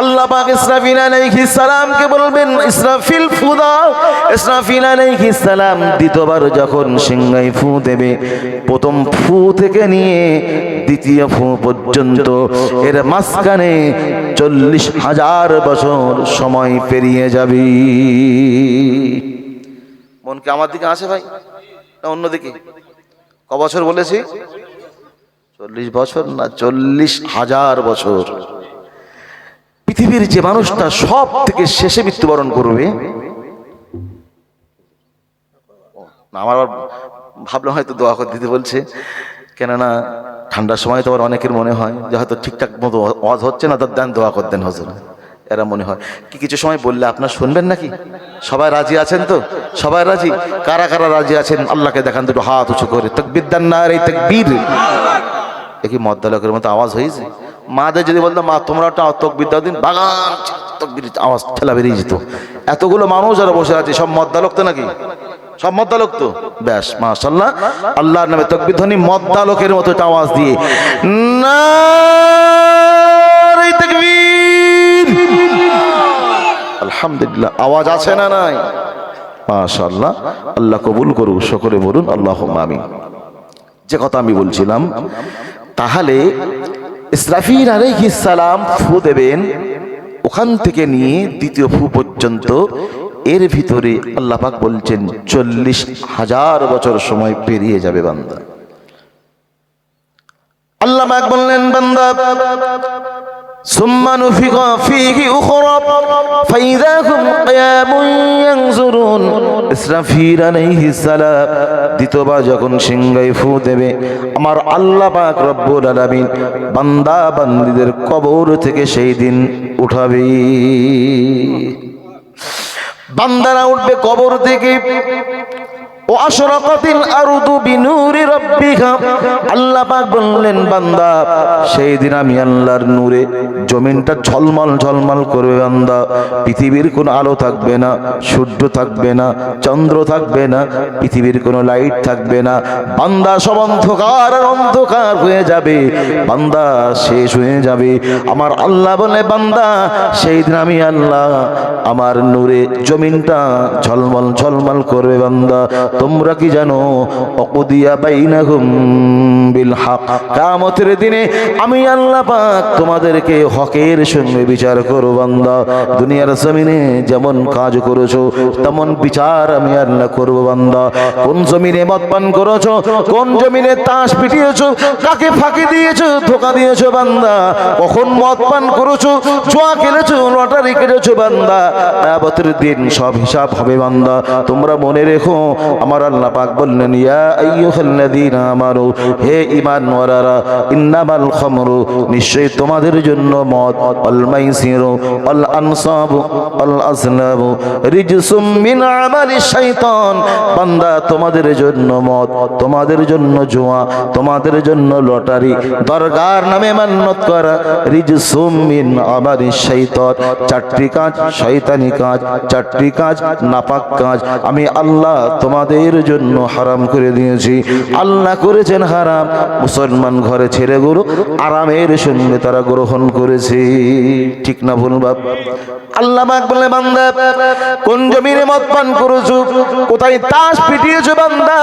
আল্লাহ পাক ইসরাফিল আলাইহিস সালামকে বলবেন, ইসরাফিল, ফু দাও। ইসরাফিল আলাইহিস সালাম দ্বিতীয়বার যখন সিংহাই ফু দেবে, প্রথম ফু থেকে নিয়ে দ্বিতীয় ফু পর্যন্ত এর মাঝখানে চল্লিশ হাজার বছর সময় পেরিয়ে যাবে। মন কি আমার দিকে আসে ভাই? না অন্যদিকে ক বছর বলেছি? চল্লিশ বছর না, চল্লিশ হাজার বছর। পৃথিবীর যে মানুষটা সব থেকে শেষে মৃত্যুবরণ করবে? আমার ভাবলাম হয়তো দোয়া করে দিতে বলছে। কেননা ঠান্ডার সময় তো আবার অনেকের মনে হয় যে হয়তো ঠিকঠাক মতো ওয়াজ হচ্ছে না তার দেন দোয়া করতেন হজুর। এরা মনে হয়। কি কিছু সময় বললে আপনার শুনবেন নাকি? সবাই রাজি আছেন তো? সবাই রাজি? কারা কারা রাজি আছেন? আল্লাহকে দেখান দুটো হাত উঁচু করে। তকবির দেন না এই তকবীর। কি মদ্দালকের মতো আওয়াজ হয়েছে? মাদের যদি বলতো, মা, তোমরা একটা তকবির দিন বাগান আওয়াজ ঠেলা বেরিয়ে যেত। এতগুলো মানুষ যারা বসে আছে, সব মদ্দালক তো নাকি? সব মদ্দালক তো ব্যাস মাশাল্লাহ আল্লাহর নামে তকবির ধ্বনি, মদ্দালকের মতো একটা আওয়াজ দিয়ে। তাকবীর। আলহামদুলিল্লাহ, আওয়াজ আছে না নাই? মাশাল্লাহ আল্লাহ কবুল করুক সকলে বলুন আল্লাহ আমিন। যে কথা আমি বলছিলাম, তাহলে ইসরাফিল আলাইহিস সালাম ফু দেবেন, ওখান থেকে নিয়ে দ্বিতীয় ফু পর্যন্ত এর ভিতরে আল্লাহ পাক বলছেন, চল্লিশ হাজার বছর সময় পেরিয়ে যাবে বান্দা। আল্লাহ বললেন, বান্দা ثم نفخ فيه أخرى فإذا هم قيام ينظرون ইসরাফিল আলাইহিস সালাম দ্বিতীয়বার যখন সিংহাই ফু দেবে আমার আল্লাহ পাক রব্বুল আলামিন বান্দা বান্দীদের কবর থেকে সেই দিন উঠাবে বান্দারা উঠবে কবর থেকে আল্লাহ বান্দা সেই দিন আমি আল্লাহর নূরে জমিনটা ঝলমল ঝলমল করবে, বান্দা। পৃথিবীর কোনো আলো থাকবে না, সূর্য থাকবে না, চন্দ্র থাকবে না, পৃথিবীর কোনো লাইট থাকবে না। বান্দা, সব অন্ধকার আর অন্ধকার হয়ে যাবে। বান্দা, শেষ হয়ে যাবে। আমার আল্লাহ বলে, বান্দা সেই দিন আমি আল্লাহ আমার নূরে জমিনটা ঝলমল ঝলমল করবে, বান্দা। তোমরা কি জানো? অকুদিয়া বাইনাহুম বিল হক কিয়ামতের দিনে আমি আল্লাহ পাক তোমাদেরকে হকের সঙ্গে বিচার করব বান্দা। দুনিয়ার জমিনে যেমন কাজ করেছ, তেমন বিচার আমি আল্লাহ করব বান্দা। কোন জমিনে মদ পান করেছ, কোন জমিনে তাস পিটিয়েছো, কাকে ফাঁকি দিয়েছ, ধোকা দিয়েছ বান্দা। কখন মদ পান করেছ, জোয়া খেলেছো, লটারি কেটেছো বান্দা। কিয়ামতের দিন সব হিসাব হবে বান্দা। তোমরা মনে রেখো আমার আল্লাহ পাক বললেন, ইয়া আইয়ুহাল্লাযীনা আমানু, হে ঈমান ওয়ালারা ইন্নামাল খামরু, নিশ্চয়ই তোমাদের জন্য মদ অল মাইসিরু অল আনসাবু অল আসলাবু, রিজসুম মিন আমালি শাইতান, বান্দা তোমাদের জন্য মদ, তোমাদের জন্য জুয়া, তোমাদের জন্য লটারি, দরগার নামে মান্নত করা, রিজসুম মিন আমালি শাইতান, চারটি কাজ, শয়তানি কাজ, চারটি কাজ, নাপাক কাজ, আমি আল্লাহ তোমাদের জন্য হারাম করে দিয়েছি। আল্লাহ করেছেন হারাম। মুসলমান ঘরে ছেড়ে গরু আরামের সঙ্গে তারা গ্রহণ করেছে। ঠিক না ভুল বাপ? আল্লাহ বলে বান্দা, কোন জমিনে মদ পান করেছ? কোথায় তাস পিটিয়েছো বান্দা?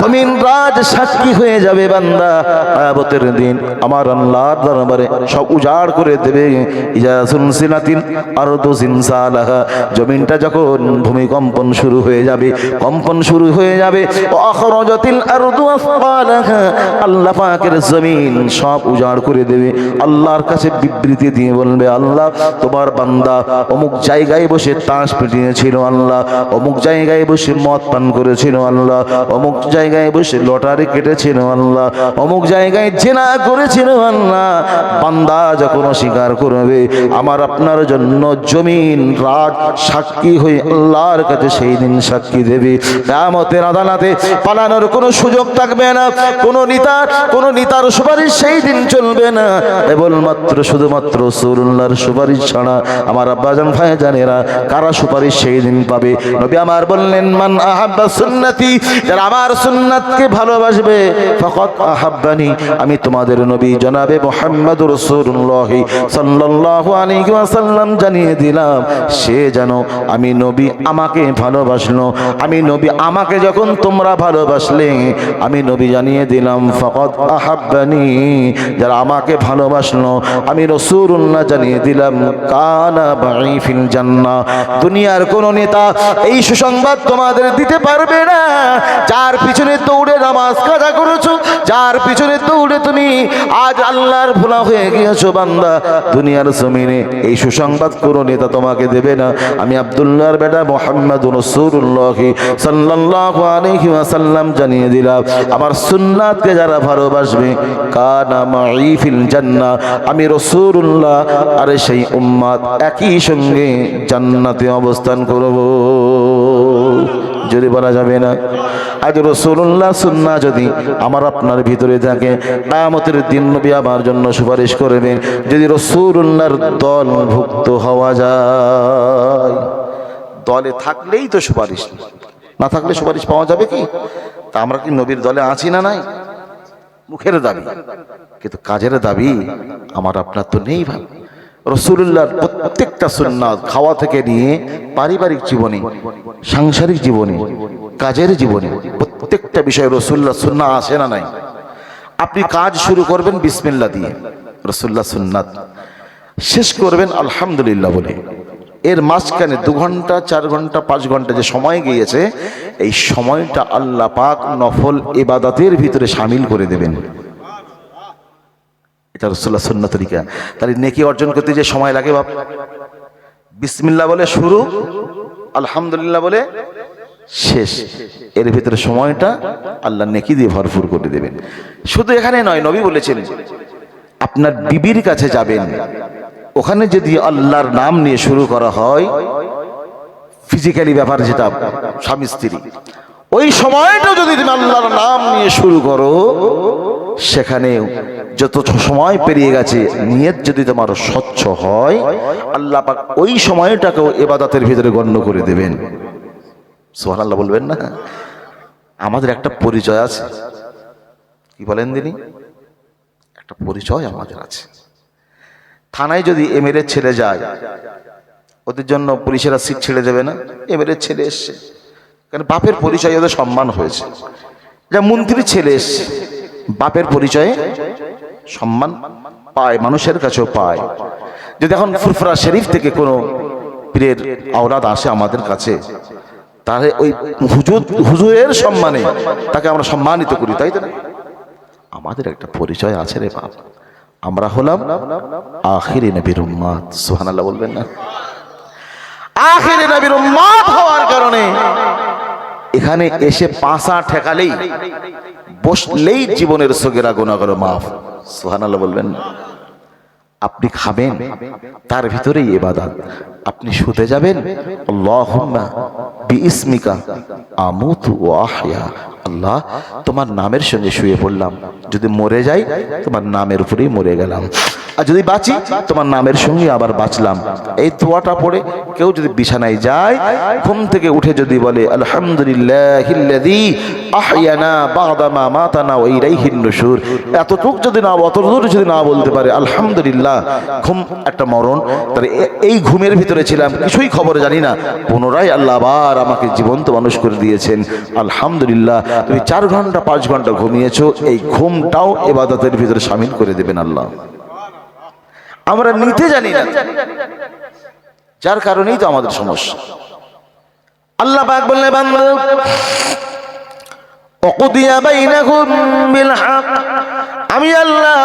জমিন রাজ সাক্ষী হয়ে যাবে বান্দা। আয়াবতের দিন আমার আল্লাহর দরবারে সব উজাড় করে দেবে। ইজা সুনসিলাতিন আরদু জিনসালাহা। জমিনটা যখন ভূমিকম্পন শুরু হয়ে যাবে, কম্পন শুরু হয়ে যাবে। আল্লাহ পাকের জমিন সব উজাড় করে দেবে। আল্লাহর কাছে বিবৃতি দিয়ে বলবে, আল্লাহ, তোমার বান্দা অমুক জায়গায় বসে তাস পিটিয়েছিল, আল্লাহ, অমুক জায়গায় বসে মদ পান করেছিল, আল্লাহ, অমুক জায়গায় বসে লটারি কেটেছিল, আল্লাহ, অমুক জায়গায় জেনা করেছিল, আল্লাহ, বান্দা যখন অস্বীকার করবে, আমার আপনার জন্য জমিন, রাত সাক্ষী হয়ে আল্লাহর কাছে সেই দিন সাক্ষী দেবে। কামতের আদালতে পালানোর কোনো সুযোগ থাকবে না, কোনো নেতা কোনো নেতার সুপারিশ সেই দিন চলবে না। কেবলমাত্র শুধুমাত্র রসুল্লাহর সুপারিশ ছাড়া আমার আব্বাজান ভাই জানেরা কারা সুপারিশ সেই দিন পাবে? নবী আমার বললেন, মান আহাব্বা সুন্নতি যারা আমার সুন্নাতকে ভালোবাসবে ফকত আহাব্বানি, আমি তোমাদের নবী জনাবে মোহাম্মদ রসুল্লাহ সাল্লাল্লাহু আলাইহি ওয়াসাল্লাম জানিয়ে দিলাম, সে যেন আমি নবী আমাকে ভালোবাসলো, আমি নবী আমাকে যখন তোমরা ভালোবাসলে, আমি নবী জানিয়ে দিলাম, ফকত আহাব্বানি যারা আমাকে ভালোবাসলো, আমি রসুল্লাহ জানিয়ে দিলাম, কানা বাই ফিল জান্নাহ দুনিয়ার কোন নেতা এই সুসংবাদ তোমাদের দিতে পারবে না। যার পিছনে দৌড়ে নামাজ কাজা করেছ, যার পিছনে দৌড়ে তুমি আজ আল্লাহর ভোলা হয়ে গিয়েছো, বান্দা। দুনিয়ার জমিনে এই সুসংবাদ কোন নেতা তোমাকে দেবে না। আমি আব্দুল্লাহর বেটা মোহাম্মদ রসুল্লাহ সাল্লাল্লাহু আলাইহি ওয়াসাল্লাম জানিয়ে দিলাম, আমার সুন্নাতকে যারা ভালোবাসবে, কানা মাই ফিল জান্নাহ, আমি রসুল্লাহ আর সেই উম্মাদ একই সঙ্গে জান্নাতে অবস্থান করব। যদি বলা যাবে না, আজ রসুল্লাহ সুন্না যদি আমার আপনার ভিতরে থাকে কামতের দিন নবী আমার জন্য সুপারিশ করবেন, যদি রসুল্লাহর দলভুক্ত হওয়া যায়। দলে থাকলেই তো সুপারিশ। না থাকলে সুপারিশ পাওয়া যাবে কি? তা আমরা কি নবীর দলে আছি না নাই? মুখের দাবি। কিন্তু কাজের দাবি আমার আপনার তো নেই ভাই। রসুল্লাহর প্রত্যেকটা সুন্নাত খাওয়া থেকে নিয়ে পারিবারিক জীবনে, সাংসারিক জীবনে, কাজের জীবনে প্রত্যেকটা বিষয়ে রসুল্লাহ সুন্না আসে না নাই? আপনি কাজ শুরু করবেন বিসমিল্লা দিয়ে। রসুল্লাহ সুন্নাত শেষ করবেন আলহামদুলিল্লাহ বলে। এর মাঝখানে দু ঘণ্টা, চার ঘণ্টা, পাঁচ ঘণ্টা যে সময় গিয়েছে, এই সময়টা আল্লাহ পাক নফল এবাদাতের ভিতরে সামিল করে দেবেন। এটা রসুল্লাহ সুন্না তরিকা। তাহলে নেকি অর্জন করতে যে সময় লাগে বাপ। বিসমিল্লা বলে শুরু, আলহামদুলিল্লাহ বলে শেষ। এর ভিতরে সময়টা আল্লাহ নেকি দিয়ে ভরপুর করে দেবেন। শুধু এখানে নয়, নবী বলেছেন, আপনার বিবির কাছে যাবেন। ওখানে যদি আল্লাহর নাম নিয়ে শুরু করা হয় ফিজিক্যালি ব্যাপার যেটা, স্বামী স্ত্রী, ওই সময়টা যদি তুমি আল্লাহর নাম নিয়ে শুরু করো, সেখানে যত সময় পেরিয়ে গেছে, নিয়ত যদি তোমার স্বচ্ছ হয়, আল্লাহ পাক ওই সময়টাকেও এবাদাতের ভিতরে গণ্য করে দেবেন। সোহান আল্লাহ বলবেন না? আমাদের একটা পরিচয় আছে। কি বলেন দিনি একটা পরিচয় আমাদের আছে। থানায় যদি এমএলএ ছেড়ে যায়, ওদের জন্য পুলিশেরা সিট ছেড়ে দেবে না। এমএলএ ছেলে এসছে। কারণ বাপের পরিচয় ওদের সম্মান হয়েছে। যা মন্ত্রীর ছেলে এসছে, বাপের পরিচয়ে সম্মান পায়, মানুষের কাছেও পায়। যদি এখন ফুরফুরা শরীফ থেকে কোনো পীরের আওলাদ আসে আমাদের কাছে, তাহলে ওই হুজুর, হুজুরের সম্মানে তাকে আমরা সম্মানিত করি, তাই তো? আমাদের একটা পরিচয় আছে রে বাপ। আমরা হলাম আখিরি নবীর উম্মাদ। সুবহানাল্লাহ বলবেন না? আখিরি নবীর উম্মাদ হওয়ার কারণে এখানে এসে পাঁচা ঠেকালেই, বসলেই জীবনের সগেরা গুণাগর মাফ। সুবহানাল্লাহ বলবেন না? আপনি খাবেন, তার ভিতরেই এবাদাত আপনি শুতে যাবেন? আল্লাহুম্মা বিইসমিকা আমুতু ওয়া আহয়া। আল্লাহ, তোমার নামের সঙ্গে শুয়ে পড়লাম। যদি মরে যাই, তোমার নামের উপরেই মরে গেলাম। আর যদি বাঁচি, তোমার নামের সঙ্গে আবার বাঁচলাম। এই দোয়াটা পড়ে কেউ যদি বিছানায় যায়, ঘুম থেকে উঠে যদি বলে আলহামদুলিল্লাহিল্লাযী আহয়ানা বা'দা মা মাতানা ওয়া ইলাইহিন নুশুর। এতটুক যদি না অতদূর যদি না বলতে পারে, আলহামদুলিল্লাহ। ঘুম, একটা মরণ। তাহলে এই ঘুমের ভিতরে ভিতরে ছিলাম, কিছুই খবর জানি না। পুনরায় আল্লাহ আবার আমাকে জীবন্ত মানুষ করে দিয়েছেন। আলহামদুলিল্লাহ, তুমি চার ঘণ্টা, পাঁচ ঘণ্টা ঘুমিয়েছো, এই ঘুমটাও এবাদতের ভিতরে সামিল করে দেবেন আল্লাহ। আমরা নিতে জানি না। যার কারণেই তো আমাদের সমস্যা। আল্লাহ পাক বললে বাংলা অকুদিয়া বাইনাকুম বিল হক। আমি আল্লাহ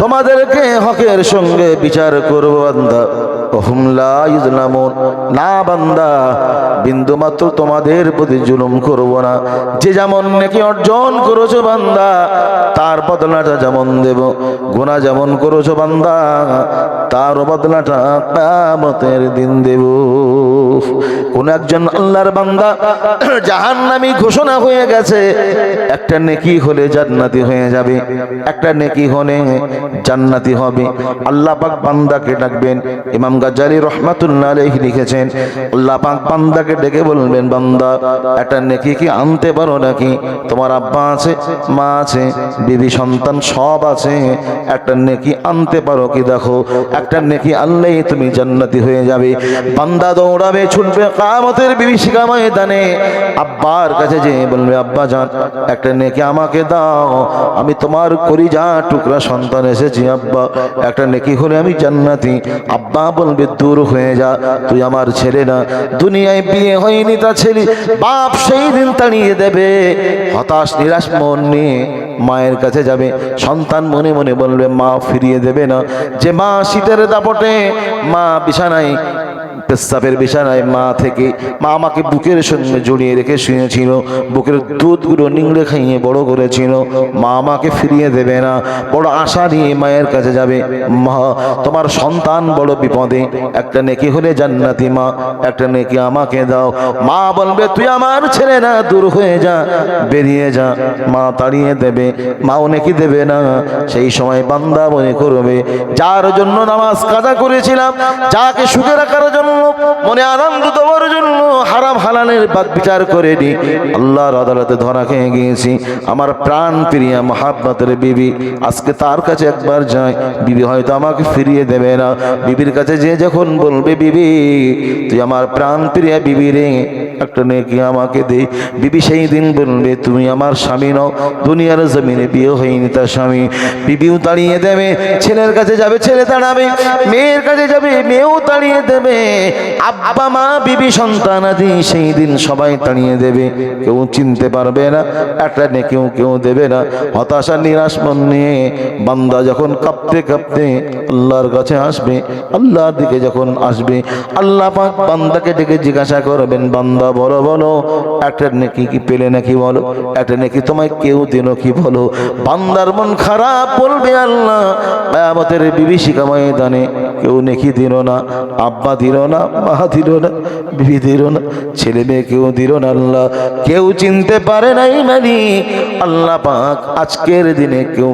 তোমাদেরকে হকের সঙ্গে বিচার করব, বান্দা। ওহুম লা ইউজলামুন না, বান্দা বিন্দু তোমাদের প্রতি জুলুম না। যে যেমন নাকি অর্জন বান্দা, তার বদলাটা যেমন দেব, গুনাহ যেমন করেছ, বান্দা, তার বদলাটা দিন দেব। কোন একজন আল্লাহর বান্দা জাহান্নামী ঘোষণা হয়ে গেছে, একটা নেকি হলে জান্নাতি হয়ে যাবে, একটা নেকি হলে জান্নাতি হবে। আল্লাহ পাক বান্দাকে ডাকবেন। ইমাম গাজ্জালি রহমাতুল্লাহ আলাইহি লিখেছেন, আল্লাহ পাক বান্দাকে ডেকে বলবেন, বান্দা, একটা নেকি কি আনতে পারো নাকি? তোমার আব্বা আছে, মা আছে, বিবি সন্তান সব আছে। একটা নেকি আনতে পারো কি দেখো? একটা নেকি আনলেই তুমি জান্নাতি হয়ে যাবে। বান্দা দৌড়াবে, ছুটবে কামতের বিভীষিকা ময়দানে। আব্বার কাছে যে বলবে, আব্বা যান, একটা নেকি আমাকে দাও। আমি তোমার করি যা টুকরা সন্তান এসেছি আব্বা, একটা নেকি হলে আমি জান্নাতি। আব্বা বলবে, দূর হয়ে যা, তুই আমার ছেলে না। দুনিয়ায় বিয়ে হয়নি তা ছেলে। বাপ সেই দিন তাড়িয়ে দেবে। হতাশ, নিরাশ মন নিয়ে মায়ের কাছে যাবে। সন্তান মনে মনে বলবে, মা ফিরিয়ে দেবে না। যে মা শীতের দাপটে, মা বিছানায় পেশাবের বিছানায় মা থেকে মা আমাকে বুকের সঙ্গে জড়িয়ে রেখে শুয়েছিল। বুকের দুধগুলো নিংড়ে খাইয়ে বড় করেছিল। মা আমাকে ফিরিয়ে দেবে না। বড় আশা নিয়ে মায়ের কাছে যাবে। মা, তোমার সন্তান বড় বিপদে। একটা নেকি হলে জান্নাতি মা, একটা নেকি আমাকে দাও। মা বলবে, তুই আমার ছেলে না, দূর হয়ে যা, বেরিয়ে যা। মা তাড়িয়ে দেবে। মাও নেকি দেবে না। সেই সময় বান্দা মনে করবে, যার জন্য নামাজ কাজা করেছিলাম, যাকে সুখে রাখার জন্য মনে আনন্দ দেওয়ার জন্য হারাম হালালের বাদ বিচার করে নি। আল্লাহর আদালতে ধরা খেয়ে গিয়েছি। আমার প্রাণ প্রিয়া মহাব্বতের বিবি, আজকে তার কাছে একবার যায়। বিবি হয়তো আমাকে ফিরিয়ে দেবে না। বিবির কাছে যে যখন বলবে, বিবি, তুই আমার প্রাণ প্রিয়া বিবি রে, একটা নেকি আমাকে দে। বিবি সেই দিন বলবে, তুমি আমার স্বামী নও। দুনিয়ার জমিনে বিয়ে হয়নি তার স্বামী। বিবিও তাড়িয়ে দেবে, ছেলের কাছে যাবে, ছেলে তাড়াবে মেয়ের কাছে যাবে, মেয়েও তাড়িয়ে দেবে। আব্বা, মা, বিবি, সন্তান আদি, সেই দিন সবাই তাড়িয়ে দেবে। কেউ চিনতে পারবে না একটা কেউ কেউ দেবে না। হতাশা, নিরাশ, মন নিয়ে বান্দা যখন কাঁপতে কাঁপতে আল্লাহর কাছে আসবে, আল্লাহর দিকে যখন আসবে, আল্লাহ পাক বান্দাকে ডেকে জিজ্ঞাসা করবেন, বান্দা, বলো বলো একটা নেকি কি পেলে নাকি বলো? একটা নেকি তোমায় কেউ দিল কি বলো? বান্দার মন খারাপ বলবে আল্লাহ আমাদের বিভীষিকা ময়দানে কেউ নেকি দিল না, আব্বা দিল না মা দিল না বিবি দিল না ছেলে মেয়ে কেউ দিল না আল্লাহ। কেউ চিনতে পারে নাই মানি, আল্লাহ পাক আজকের দিনে কেউ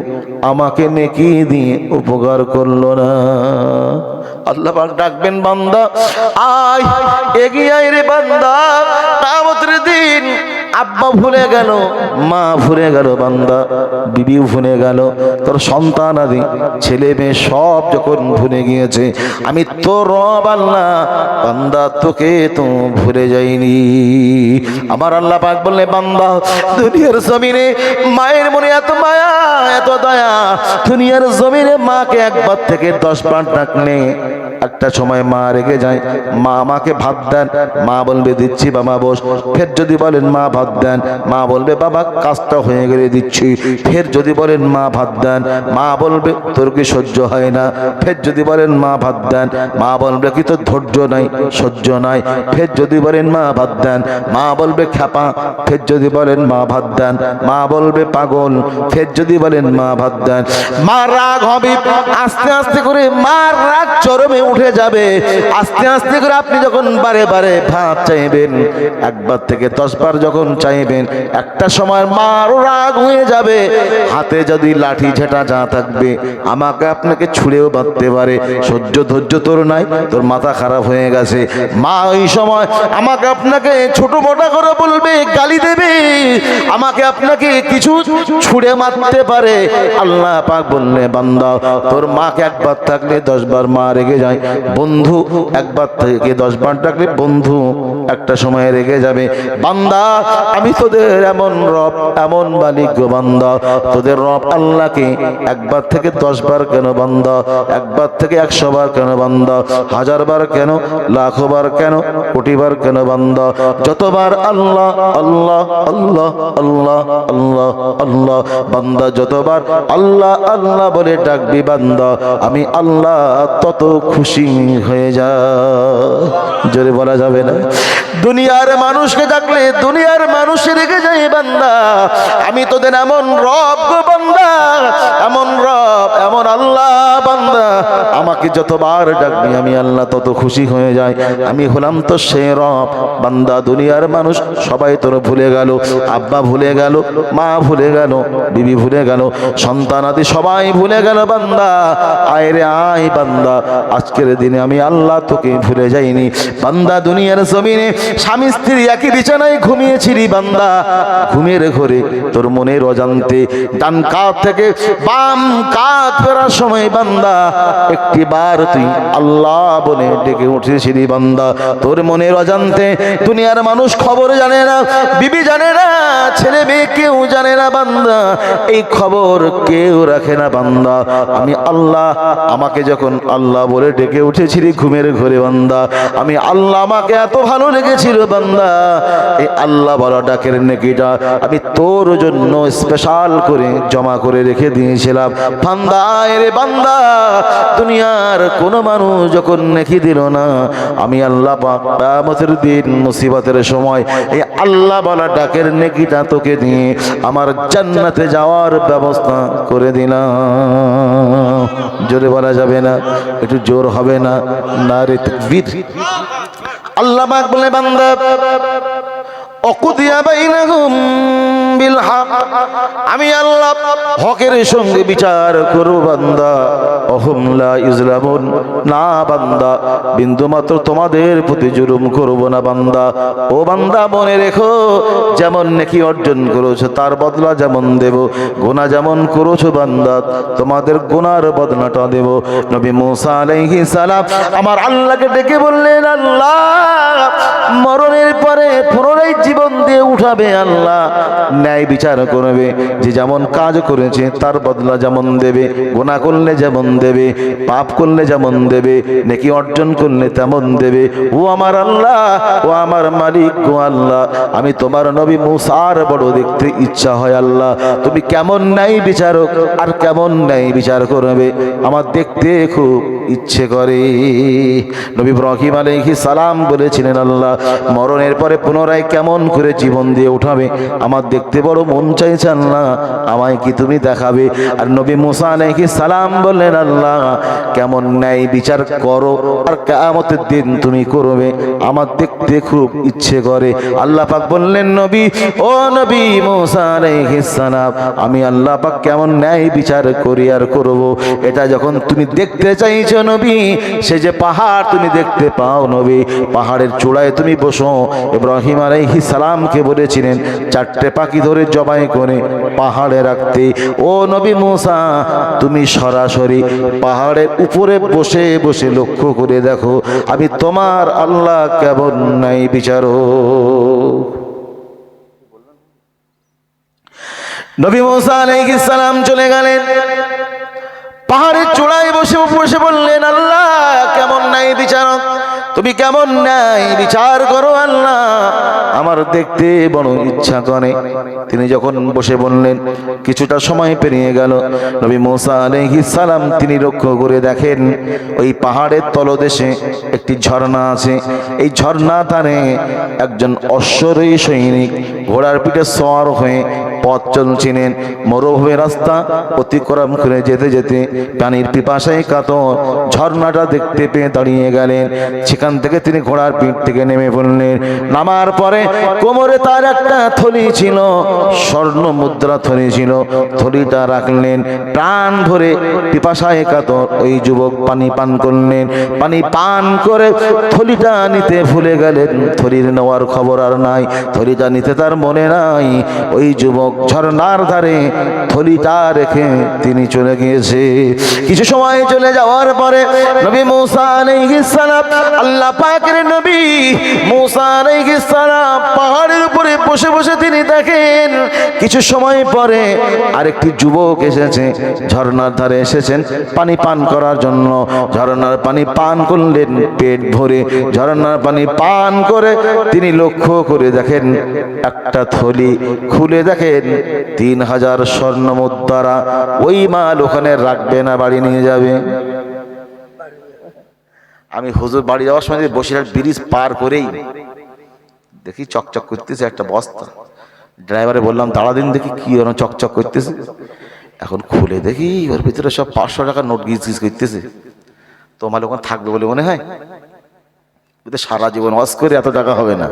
আমাকে নেকি দিয়ে উপকার করল না। আল্লাহ পাক ডাকবেন বান্দা, আয়, এগিয়ে রে বান্দা আব্বা ভুলে গেল, মা ভুলে গেল, বান্দা, বিবিও ভুলে গেল, তোর সন্তান আদি, ছেলে মেয়ে সব যখন ভুলে গিয়েছে, আমি তো রব আল্লাহ, বান্দা, তোকে তো ভুলে যাইনি। আমার আল্লাহ পাক বললে, বান্দা, দুনিয়ার জমিনে মায়ের মনে এত মায়া, এত দয়া, দুনিয়ার জমিনে মাকে একবার থেকে দশ বার ডাকলে, একটা সময় মা রেগে যায়, মা আমাকে ভাত দেন, মা বলবে, দিচ্ছি বাবা, বস। ফের যদি বলেন, মা ভাত দেন মা বলবে, বাবা, কাজটা হয়ে গেলে দিচ্ছি। ফের যদি বলেন, মা, ভাত দেন। মা বলবে, তোর কি সহ্য হয় না? ফের যদি বলেন, মা, ভাত দেন। মা বলবে, কি তোর ধৈর্য নাই? সহ্য নাই। ফের যদি বলেন, মা, ভাত দেন। মা বলবে, খ্যাপা। ফের যদি বলেন, মা, ভাত দেন। মা বলবে, পাগল। ফের যদি বলেন, মা, ভাত দেন। মা রাগ হবে। আস্তে আস্তে করে মা রাগ চরমে উঠে যাবে। আস্তে আস্তে করে আপনি যখন বারে বারে ভাত চাইবেন, একবার থেকে দশবার যখন চাইবেন একটা সময় মার রাগ হয়ে যাবে। হাতে যদি লাঠি ঝেটা যা থাকবে, আমাকে আপনাকে ছুঁড়েও বাঁধতে পারে। সহ্য ধৈর্য তোর নাই, তোর মাথা খারাপ হয়ে গেছে। মা, ওই সময় আমাকে আপনাকে ছোট মোটা করে বলবে, গালি দেবে। আমাকে আপনাকে কিছু ছুঁড়ে মারতে পারে। আল্লাহ পাক বললে, বান্দা, তোর মাকে একবার থাকলে দশবার মা রেগে যায়। বন্ধু, একবার থেকে দশবার ডাকলে বন্ধু একটা সময় রেগে যাবে। বান্দা, আমি তোদের এমন রব, এমন মালিক গো বান্দা। তোদের রব আল্লাহকে একবার থেকে দশবার কেন বান্দা? একবার থেকে একশো বার কেন বান্দা? হাজার বার কেন? লাখো বার কেন? কোটি বার কেন বান্দা? যতবার আল্লাহ আল্লাহ আল্লাহ আল্লাহ আল্লাহ আল্লাহ, বান্দা যতবার আল্লাহ আল্লাহ বলে ডাকবি বান্দা, আমি আল্লাহ তত খুশি হয়ে যা। জোরে বলা যাবে না? দুনিয়ার মানুষকে ডাকলে দুনিয়ার মানুষ রেখে যাই বান্দা। আমি তোদের এমন রব বান্দা, এমন রব, এমন আল্লাহ বান্দা। আমাকে যতবার ডাকবি, আমি আল্লাহ তত খুশি হয়ে যায় আমি হলাম তো সে রব। বান্দা, দুনিয়ার মানুষ, সবাই তোর ভুলে গেল। আব্বা ভুলে গেল, মা ভুলে গেল, বিবি ভুলে গেল, সন্তান আদি সবাই ভুলে গেল বান্দা। আয় রে আয় বান্দা, আজকের দিনে আমি আল্লাহ তোকে ভুলে যাইনি। বান্দা, দুনিয়ার জমিনে স্বামী স্ত্রী একই বিছানায় ঘুমিয়েছিলি বান্দা। ঘুমের ঘরে তোর মনের অজান্তে ডান কাত থেকে বাম কাত ফেরার সময় বান্দা একটি বার তুই আল্লাহ বলে ডেকে উঠেছিলি বান্দা। তোর মনের অজান্তে দুনিয়ার মানুষ খবর জানে না, বিবি জানে না, ছেলে মেয়ে কেউ জানে না বান্দা। এই খবর কেউ রাখে না বান্দা। আমি আল্লাহ, আমাকে যখন আল্লাহ বলে ডেকে উঠেছিলি ঘুমের ঘরে বান্দা, আমি আল্লাহ আমাকে এত ভালো লেগেছিল বান্দা। এই আল্লাহ বলা ডাকের নেকিটা আমি তোর জন্য স্পেশাল করে জমা করে রেখে দিয়েছিলাম। বান্দা আয় রে বান্দা, দুনিয়ার কোন মানুষ যখন নেকি দিল না, আমি আল্লাহ পাক দিন মুসিবতের সময় এই আল্লাহ বালা ডাকের নেকিটা তোকে দিয়ে আমার জান্নাতে যাওয়ার ব্যবস্থা করে দিলাম। জোরে বলা যাবে না, একটু জোর হবে না না রে তাকবীর। আল্লাহ বলে, বান্দা, অকুদিয়া বাইনাহুম বিল হক। আমি আল্লাহ হকের সঙ্গে বিচার করব বান্দা। অহম লা না বান্দা বিন্দু মাত্র তোমাদের প্রতি জুলুম করব না বান্দা। ও বান্দা, মনে রেখো, যেমন নাকি অর্জন করেছ, তার বদলা যেমন দেব। গোনা যেমন করেছ বান্দা, তোমাদের গোনার বদলাটা দেব। নবী মুসা আলাইহিস সালাম আমার আল্লাহকে ডেকে বললেন, আল্লাহ, মরণের পরে পুনরায় জীবন দিয়ে উঠাবে আল্লাহ। ন্যায় বিচার করবে, যে যেমন কাজ করেছে, তার বদলা যেমন দেবে গোনা করলে যেমন দেবে, পাপ করলে যেমন দেবে, নাকি অর্জন করলে তেমন দেবে। ও আমার আল্লাহ, ও আমার মালিক গো আল্লাহ, আমি তোমার নবী মুসার বড় দেখতে ইচ্ছা হয় আল্লাহ। তুমি কেমন নাই বিচারক, আর কেমন ন্যায় বিচার করবে, আমার দেখতে খুব ইচ্ছে করে। নবী ইব্রাহিম আলাইহিস সালাম বলেছিলেন আল্লাহ, মরণের পরে পুনরায় কেমন করে জীবন দিয়ে উঠাবে, আমার দেখতে বড় মন চাইছে আল্লাহ, আমায় কি তুমি দেখাবে আর নবী মুসা আলাইহিস সালাম বললেন, আল্লাহ, কেমন ন্যায় বিচার করো। আর কিয়ামতের দিন তুমি করবে। আমার দেখতে খুব ইচ্ছে করে। আল্লাহ পাক বললেন, নবী, ও নবী মুসা আলাইহিস সালাম, আমি আল্লাহ পাক কেমন ন্যায় বিচার করি আর করব। এটা যখন তুমি দেখতে চাইছো নবী, সে যে পাহাড় তুমি দেখতে পাও নবী, পাহাড়ের চূড়ায় তুমি বসো। ইব্রাহিম আলাইহিস সালামকে বলেছিলেন, চারটে পাখি ধরে জবাই করে পাহাড়ে রাখতে। ও নবী মুসা, তুমি সরাসরি পাহাড়ের উপরে বসে বসে লক্ষ্য করে দেখো, আমি তোমার আল্লাহ কেমন নাই বিচারো নবী মুসা আলাইহিস সালাম চলে গেলেন। পাহাড়ের চূড়ায় বসে বসে বললেন, আল্লাহ কেমন নাই বিচারক? তুমি কেমন নাই বিচার করো আল্লাহ? আমার দেখতে বড় ইচ্ছা করে। তিনি যখন বসে বললেন, কিছুটা সময় পেরিয়ে গেল। নবী মোসা আলহি সালাম তিনি লক্ষ্য করে দেখেন, ওই পাহাড়ের তলদেশে একটি ঝর্ণা আছে। এই ঝর্ণা তারে একজন অশ্বরী সৈনিক ঘোড়ার পিঠে সওয়ার হয়ে পথ চলছিলেন। মরুভূমি রাস্তা অতিক্রম করে যেতে যেতে পানির পিপাসায় কাতর ঝর্ণাটা দেখতে পেয়ে দাঁড়িয়ে গেলেন। সেখান থেকে তিনি ঘোড়ার পিঠ থেকে নেমে পড়লেন। নামার পরে কোমরে তার একটা থলি ছিল, স্বর্ণ মুদ্রা থলি ছিল। থলিটা রাখলেন, প্রাণ ভরে পিপাসায় কাতর ওই যুবক পানি পান করলেন। পানি পান করে থলিটা নিতে ভুলে গেলেন। থলির নেওয়ার খবর আর নাই। থলিটা নিতে তার মনে নাই। ওই যুবক ঝর্ণার ধারে থলিটা রেখে তিনি চলে গিয়েছে। কিছু সময় চলে যাওয়ার পরে নবী মুসা সালাম, আল্লাহ পাকের নবী মুসা সালাম পাহাড়ের উপরে বসে বসে তিনি দেখেন, কিছু সময় পরে আরেকটি যুবক এসেছে, ঝর্ণার ধারে এসেছেন পানি পান করার জন্য। ঝর্ণার পানি পান করলেন, পেট ভরে ঝর্ণার পানি পান করে তিনি লক্ষ্য করে দেখেন একটা থলি খুলে দেখেন, তিন হাজার স্বর্ণ মুদ্রা ওই মাল ওখানে রাখবে না, বাড়ি নিয়ে যাবে। আমি হুজুর বাড়ি যাওয়ার সময় বসিরহাট ব্রিজ পার করেই দেখি চকচক করতেছে একটা বস্তা। ড্রাইভারে বললাম তাড়া দিন দেখি কি ওরকম চকচক করতেছে। এখন খুলে দেখি, ওর ভিতরে সব পাঁচশো টাকা নোট গিজ গিজ করতেছে। তোমার ওখানে থাকবে বলে মনে হয়? সারা জীবন ওয়াজ করে এত টাকা হবে না।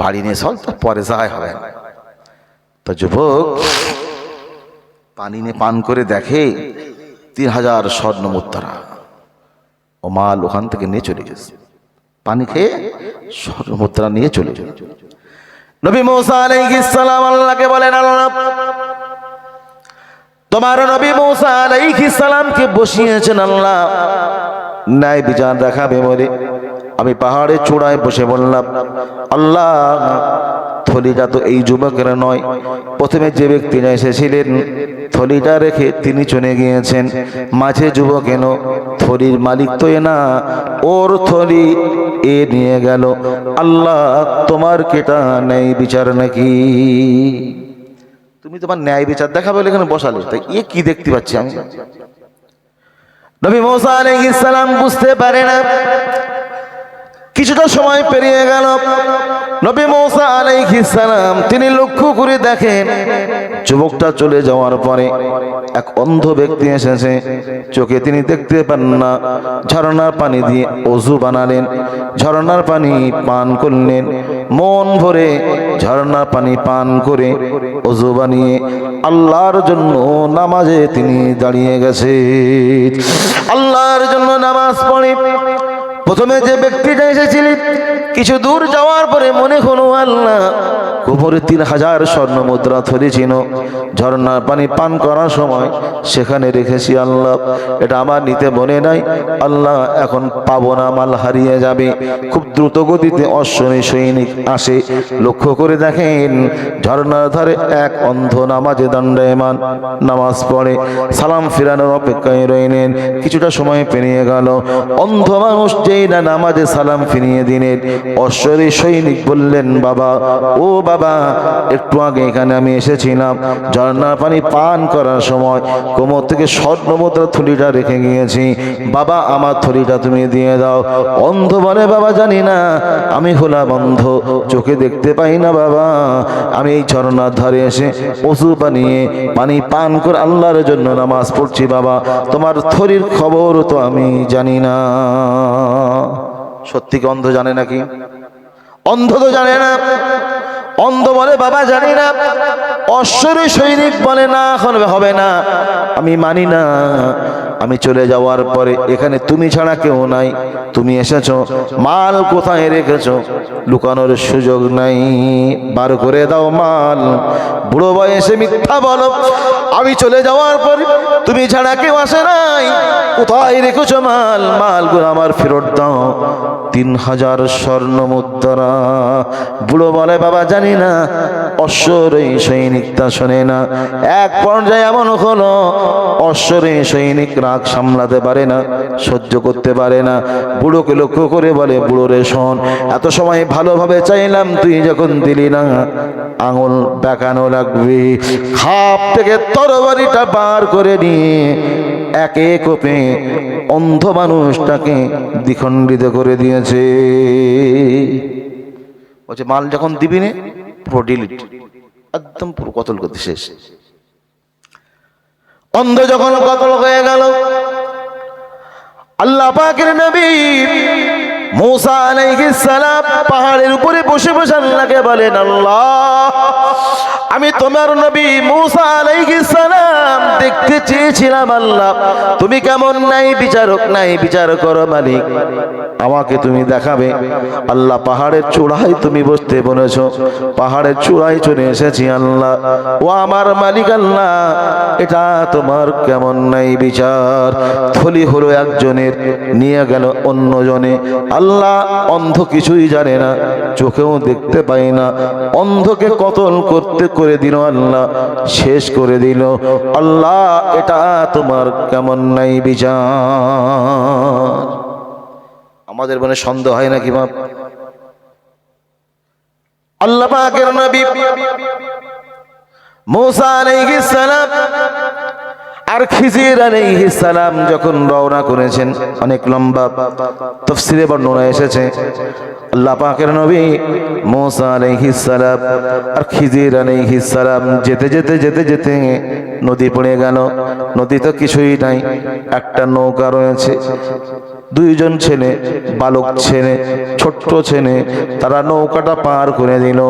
বাড়ি নিয়ে চল তো পরে যাই হবে। তো যুবক পানি নিয়ে পান করে দেখে তিন হাজার স্বর্ণ মুদ্রা। ও মাল ওখান থেকে নিয়ে চলে গেছে। পানি খেয়ে স্বর্ণ মুদ্রা নিয়ে চলে গেছে নবী মৌসা আলাইহিস সালাম আল্লাহকে বলেন, আল্লাহ, তোমার নবী মৌসা আলাইহিস সালামকে বসিয়েছেন আল্লাহ। ন্যায় বিচার দেখাবে বলে আমি পাহাড়ের চূড়ায় বসে বললাম, আল্লাহ, থলিটা তো এই যুবকের নয়। প্রথমে যে ব্যক্তি এসেছিলেন, থলিটা রেখে তিনি চলে গিয়েছেন। মাঝে যুবক এন থলির মালিক তো এ না ওর থলি এ নিয়ে গেল। আল্লাহ, তোমার কেটা নেই বিচার নাকি? তুমি তোমার ন্যায় বিচার দেখাবে এখানে বসালে। তাই এ কি দেখতে পাচ্ছি আমি? নবী মোসা আলাইহিস সালাম বুঝতে পারে না। কিছুটা সময় পেরিয়ে গেল। নবী মৌসা আলাইহিস সালাম, তিনি লক্ষ্য করে দেখেন যুবকটা চলে যাওয়ার পরে এক অন্ধ ব্যক্তি এসেছে। চোখে তিনি দেখতে পান না। ঝর্ণার পানি দিয়ে অজু বানালেন। ঝর্ণার পানি পান করলেন। মন ভরে ঝর্ণার পানি পান করে অজু বানিয়ে আল্লাহর জন্য নামাজে তিনি দাঁড়িয়ে গেছে আল্লাহর জন্য নামাজ পড়ে প্রথমে যে ব্যক্তিটা এসেছিলেন কিছু দূর যাওয়ার পরে মনে হলো আল্লাহ উপরে তিন হাজার স্বর্ণ মুদ্রা ধরেছিল ঝর্ণার পানি পান করার সময় সেখানে রেখেছি, আল্লাহ, এটা আমার নিতে মনে নাই। আল্লাহ, এখন পাবো না, মাল হারিয়ে যাবে। খুব দ্রুত গতিতে অশ্বনী সৈনিক আসে। লক্ষ্য করে দেখেন, ঝর্ণার ধারে এক অন্ধ নামাজে দণ্ডায়মান। নামাজ পড়ে, সালাম ফিরানোর অপেক্ষায় রইলেন। কিছুটা সময় পেরিয়ে গেল। অন্ধ মানুষ যেই না নামাজে সালাম ফিরিয়ে দিলেন অশ্বরী সৈনিক বললেন, বাবা, ও বাবা একটু আগে এখানে আমি এসেছিলাম, ঝর্ণার পানি পান করার সময় কোমর থেকে স্বর্ণ মুদ্রা থলিটা রেখে গিয়েছি। বাবা, আমার থলিটা তুমি দিয়ে দাও। অন্ধ বলে বাবা জানি না, আমি হলাম অন্ধ চোখে দেখতে পাই না বাবা। আমি এই ঝর্ণার ধারে এসে পশু বানিয়ে পানি পান করে আল্লাহর জন্য নামাজ পড়ছি বাবা। তোমার থরির খবর তো আমি জানি না। সত্যি কি অন্ধ জানে নাকি? অন্ধ তো জানে না। অন্ধ বলে, বাবা, জানি না। অশ্বরী সৈনিক বলে, না, এখন হবে না। আমি মানি না। আমি চলে যাওয়ার পরে এখানে তুমি ছাড়া কেউ নাই। তুমি এসেছ। মাল কোথায় রেখেছো? লুকানোর সুযোগ নাই। বার করে দাও মাল। বুড়ো বয়সে মিথ্যা বলো। আমি চলে যাওয়ার পরে তুমি ছাড়া কেউ আসে নাই। কোথায় রেখেছো মাল? মালগুলো আমার ফেরত দাও। তিন হাজার স্বর্ণ মুদ্রা বুড়ো বলে, বাবা, জানি না অশ্বরী সৈনিক তা শোনে না। এক পর্যায়ে এমন হলো অশ্বরী সৈনিক রাগ সামলাতে পারে না, সহ্য করতে পারে না। বুড়োকে লক্ষ্য করে বলে, বুড়ো রে, শোন, এত সময় ভালোভাবে চাইলাম, তুই যখন দিলি না, আঙুল বেঁকানো লাগবে। খাপ থেকে তরবারিটা বার করে নিয়ে একে কোপে অন্ধ মানুষটাকে দ্বিখণ্ডিত করে দিয়েছে। বলছে, মাল যখন দিবি নে, পুরো ডিলিট একদম পুরো কতল করতে শেষ। অন্ধ যখন কতল হয়ে গেল, আল্লাহ পাকের নবী মুসা আলাইহিস সালাম পাহাড়ের উপরে বসে বসে আল্লাহকে বলেন, আল্লাহ আমি তোমার নবী মুসা সালাম দেখতে চেয়েছিলাম আল্লাহ। তুমি কেমন নাই, বিচারক নাই, বিচার করো মালিক। আমাকে তুমি দেখাবে। আল্লাহ পাহাড়ের চূড়ায় তুমি বসতে বলেছ। পাহাড়ের চূড়ায় চলে এসেছি আল্লাহ। ও আমার মালিক আল্লাহ, এটা তোমার কেমন নাই বিচার। থলি হলো একজনের, নিয়ে গেল অন্যজনে। আল্লাহ অন্ধ কিছুই জানে না, চোখেও দেখতে পাই না। অন্ধকে কতল করতে করে দিল আল্লাহ, শেষ করে দিল। আল্লাহ, এটা তোমার কেমন নাই বিচার? আমাদের মনে সন্দেহ হয় নাকি বাপ? আল্লাহ পাকের নবী মুসা আলাইহিস সালাম আর খিজির আলাইহিস সালাম যখন রওনা করেছেন, অনেক লম্বা তাফসীরে বর্ণনা এসেছে। আল্লাহ পাকের নবী মোসা আলাইহিস সালাম আর খিজির আলাইহিস সালাম যেতে যেতে যেতে যেতে নদী পড়ে গেল। নদী তো কিছুই নাই, একটা নৌকা রয়েছে। দুইজন ছেলে, বালক ছেলে, ছোট্ট ছেলে, তারা নৌকাটা পার করে দিল।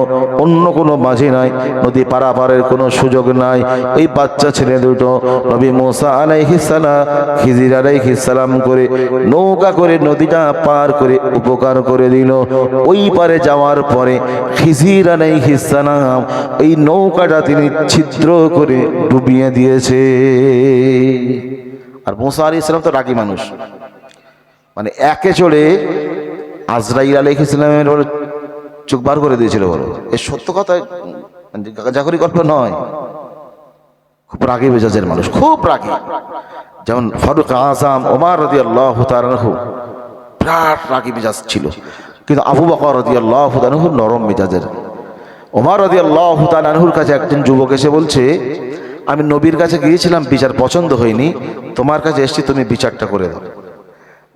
অন্য কোনো মাঝি নাই, নদী পারাপারের কোনো সুযোগ নাই। ওই বাচ্চা ছেলে দুটো নবী মোসা আলাইহিসালাম খিজির আলাইহিসালাম করে নৌকা করে নদীটা পার করে উপকার করে দিল। ওই পারে যাওয়ার পরে খিজির আলাইহিসালাম এই নৌকাটা তিনি ছিদ্র করে ডুবিয়ে দিয়েছে। আর মোসা আলী ইসলাম তো রাগী মানুষ। মানে একে চড়ে আজরাইল আলাইহ ইসলামের বড় চোখ বার করে দিয়েছিল বলো। এই সত্য কথা মানে গাজাখরি গল্প নয়। খুব রাগী মেজাজের মানুষ, খুব রাগী। যেমন ফারুক আজম, ওমার রদি আল্লাহ বিরাট রাগী মেজাজ ছিল। কিন্তু আবু বকর রদি আল্লাহ নরম মেজাজের। ওমার রদি আল্লাহ কাছে একজন যুবক এসে বলছে, আমি নবীর কাছে গিয়েছিলাম, বিচার পছন্দ হয়নি। তোমার কাছে এসছি, তুমি বিচারটা করে দাও।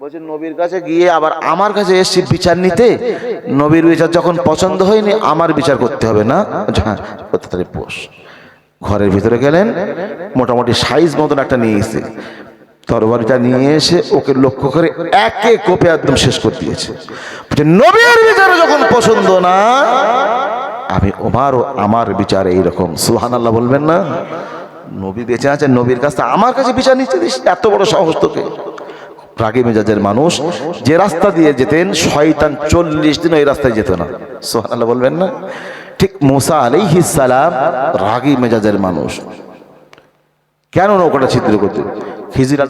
বলছে, নবীর কাছে গিয়ে আবার আমার কাছে এসছি বিচার নিতে? নবীর বিচার যখন পছন্দ হয়নি, আমার বিচার করতে হবে না? হ্যাঁ পোষ ঘরের ভিতরে গেলেন, মোটামুটি সাইজ মতন একটা নিয়ে এসে, তরবারিটা নিয়ে এসে ওকে লক্ষ্য করে একে কোপে একদম শেষ করে দিয়েছে। নবীর বিচার যখন পছন্দ না, আমি ওমারও আমার বিচার এইরকম। সুহান আল্লাহ বলবেন না? নবী বেঁচে আছেন নবীর কাছে আমার কাছে বিচার নিচ্ছে, এত বড় সাহস তোকে। রাগী মেজাজের মানুষ যে রাস্তা দিয়ে যেতেন, শয়তান চল্লিশ দিন ওই রাস্তায় যেত না। সোহানাল্লাহ বলবেন না? ঠিক মোসা সালাম রাগি মেজাজের মানুষ। কেন নৌকাটা ছিদ্র করতে খিজির